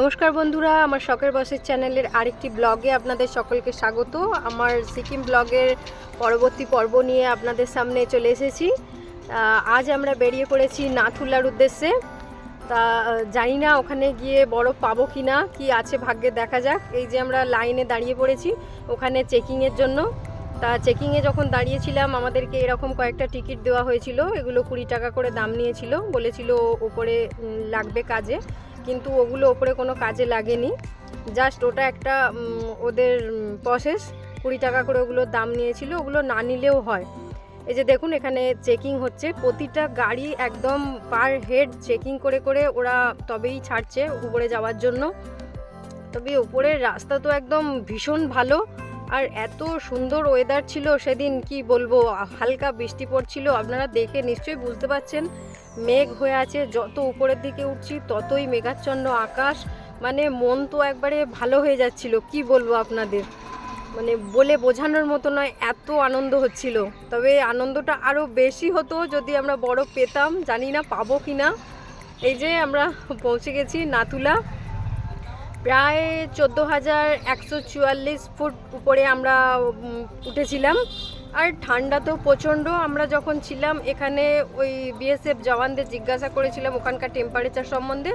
নমস্কার বন্ধুরা, আমার শখের বসের চ্যানেলের আরেকটি ব্লগে আপনাদের সকলকে স্বাগত। আমার সিকিম ব্লগের পরবর্তী পর্ব নিয়ে আপনাদের সামনে চলে এসেছি। আজ আমরা বেরিয়ে পড়েছি নাথুলার উদ্দেশ্যে। তা, জানি না ওখানে গিয়ে বরফ পাবো কি না কি আছে ভাগ্যে দেখা যাক। এই যে আমরা লাইনে দাঁড়িয়ে পড়েছি ওখানে চেকিংয়ের জন্য। তা চেকিংয়ে যখন দাঁড়িয়েছিলাম, আমাদেরকে এরকম কয়েকটা টিকিট দেওয়া হয়েছিল। এগুলো কুড়ি টাকা করে দাম নিয়েছিল। বলেছিল ওপরে লাগবে কাজে। কিন্তু ওগুলো ওপরে কোনো কাজে লাগেনি। জাস্ট ওটা একটা ওদের প্রসেস কুড়ি টাকা করে ওগুলোর দাম নিয়েছিল, ওগুলো না নিলেও হয়। এই যে দেখুন, এখানে চেকিং হচ্ছে। প্রতিটা গাড়ি একদম পার হেড চেকিং করে করে ওরা তবেই ছাড়ছে উপরে যাওয়ার জন্য। তবে উপরের রাস্তা তো একদম ভীষণ ভালো। আর এত সুন্দর ওয়েদার ছিল সেদিন, কি বলব, হালকা বৃষ্টি পড়ছিল, আপনারা দেখে নিশ্চয়ই বুঝতে পারছেন। মেঘ হয়ে আছে, যত উপরের দিকে উঠছি, ততই মেঘাচ্ছন্ন আকাশ। মানে মন তো একবারে ভালো হয়ে যাচ্ছিল, কি বলব আপনাদের? মানে বলে বোঝানোর মতো নয়, এত আনন্দ হচ্ছিল। তবে আনন্দটা আরও বেশি হতো যদি আমরা বড় পেতাম, জানি না পাবো কি না এই যে আমরা পৌঁছে গেছি নাতুলা। প্রায় চোদ্দ হাজার একশো চুয়াল্লিশ ফুট উপরে আমরা উঠেছিলাম। আর ঠান্ডা তো প্রচণ্ড, আমরা যখন ছিলাম এখানে, ওই বিএসএফ জওয়ানদের জিজ্ঞাসা করেছিলাম ওখানকার টেম্পারেচার সম্বন্ধে।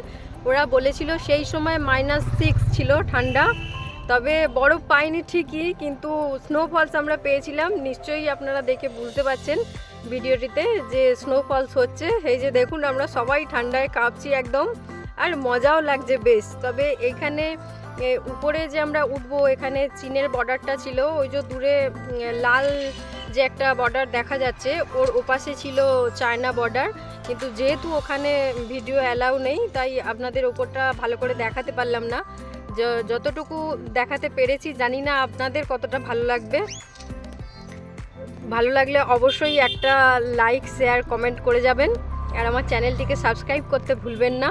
ওরা বলেছিল সেই সময় মাইনাস সিক্স ছিল ঠান্ডা। তবে বরফ পাইনি ঠিকই, কিন্তু স্নোফলস আমরা পেয়েছিলাম। নিশ্চয়ই আপনারা দেখে বুঝতে পারছেন ভিডিওটিতে যে স্নোফলস হচ্ছে। এই যে দেখুন, আমরা সবাই ঠান্ডায় কাঁপছি একদম। আর মজাও লাগছে বেশ। তবে এখানে উপরে যে আমরা উঠবো, এখানে চীনের বর্ডারটা ছিল, ওই যে দূরে লাল যে একটা বর্ডার দেখা যাচ্ছে, ওর ওপাশে ছিল চায়না বর্ডার কিন্তু যেহেতু ওখানে ভিডিও অ্যালাউ নেই, তাই আপনাদের ওপরটা ভালো করে দেখাতে পারলাম না। যতটুকু দেখাতে পেরেছি, জানি না আপনাদের কতটা ভালো লাগবে। ভালো লাগলে অবশ্যই একটা লাইক শেয়ার কমেন্ট করে যাবেন। আর আমার চ্যানেলটিকে সাবস্ক্রাইব করতে ভুলবেন না।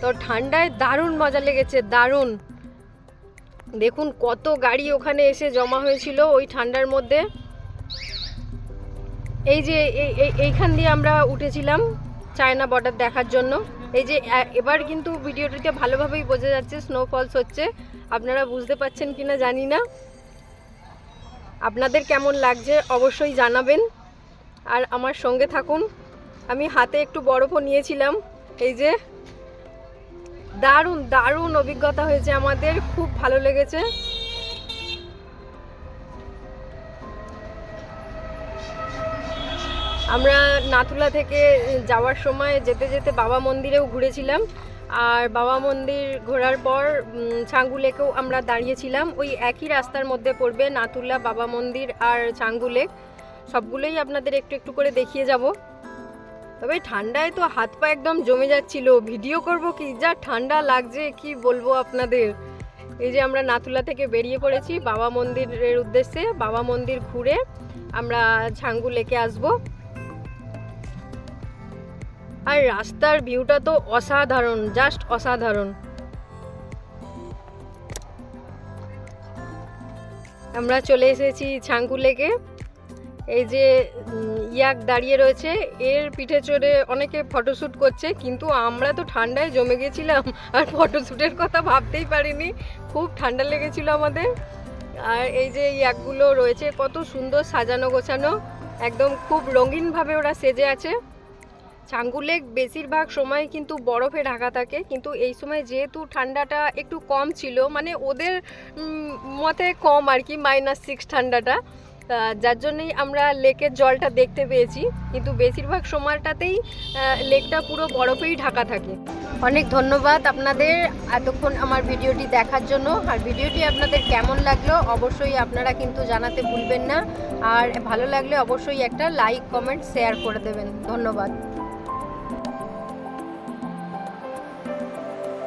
তো ঠান্ডায় দারুণ মজা লেগেছে, দারুণ। দেখুন কত গাড়ি ওখানে এসে জমা হয়েছিল ওই ঠান্ডার মধ্যে। এই যে এই- এই- এইখান দিয়ে আমরা উঠেছিলাম চায়না বর্ডার দেখার জন্য। এই যে এবার কিন্তু ভিডিওটিতে ভালোভাবেই বোঝা যাচ্ছে স্নোফলস হচ্ছে। আপনারা বুঝতে পারছেন কিনা জানি না। আপনাদের কেমন লাগছে অবশ্যই জানাবেন। আর আমার সঙ্গে থাকুন। আমি হাতে একটু বরফও নিয়েছিলাম, এই যে। দারুণ দারুণ অভিজ্ঞতা হয়েছে আমাদের। খুব ভালো লেগেছে। আমরা নাথুলা থেকে যাওয়ার সময় যেতে যেতে বাবা মন্দিরেও ঘুরেছিলাম। আর বাবা মন্দির ঘোরার পর ছাঙ্গু লেকেও আমরা দাঁড়িয়েছিলাম। ওই একই রাস্তার মধ্যে পড়বে নাথুলা, বাবা মন্দির আর ছাঙ্গু লেক সবগুলোই আপনাদের একটু একটু করে দেখিয়ে যাব। তবে ঠান্ডায় তো হাত পা একদম জমে যাচ্ছিল। ভিডিও করব কি? যা ঠান্ডা লাগছে, কি বলব আপনাদের? এই যে আমরা নাথুলা থেকে বেরিয়ে পড়েছি বাবা মন্দিরের উদ্দেশ্যে, বাবা মন্দির ঘুরে আমরা ছাঙ্গু লেকে আসব। আর রাস্তার ভিউটা তো অসাধারণ, জাস্ট অসাধারণ। আমরা চলে এসেছি ছাঙ্গু লেকে। এই যে ইয়াক দাঁড়িয়ে রয়েছে, এর পিঠে চড়ে অনেকে ফটোশ্যুট করছে, কিন্তু আমরা তো ঠান্ডায় জমে গেছিলাম, আর ফটোশ্যুটের কথা ভাবতেই পারিনি। খুব ঠান্ডা লেগেছিল আমাদের। আর এই যে ইয়াকগুলো রয়েছে, কত সুন্দর সাজানো গোছানো, একদম খুব রঙিনভাবে ওরা সেজে আছে। ছাঙ্গু লেক বেশিরভাগ সময় কিন্তু বরফে ঢাকা থাকে, কিন্তু এই সময় যেহেতু ঠান্ডাটা একটু কম ছিল মানে ওদের মতে কম আর কি মাইনাস সিক্স ঠান্ডাটা। যার জন্যই আমরা লেকের জলটা দেখতে পেয়েছি। কিন্তু বেশিরভাগ সময়টাতেই লেকটা পুরো বরফেই ঢাকা থাকে। অনেক ধন্যবাদ আপনাদের এতক্ষণ আমার ভিডিওটি দেখার জন্য। আর ভিডিওটি আপনাদের কেমন লাগল অবশ্যই আপনারা কিন্তু জানাতে ভুলবেন না। আর ভালো লাগলে অবশ্যই একটা লাইক, কমেন্ট, শেয়ার করে দেবেন। ধন্যবাদ।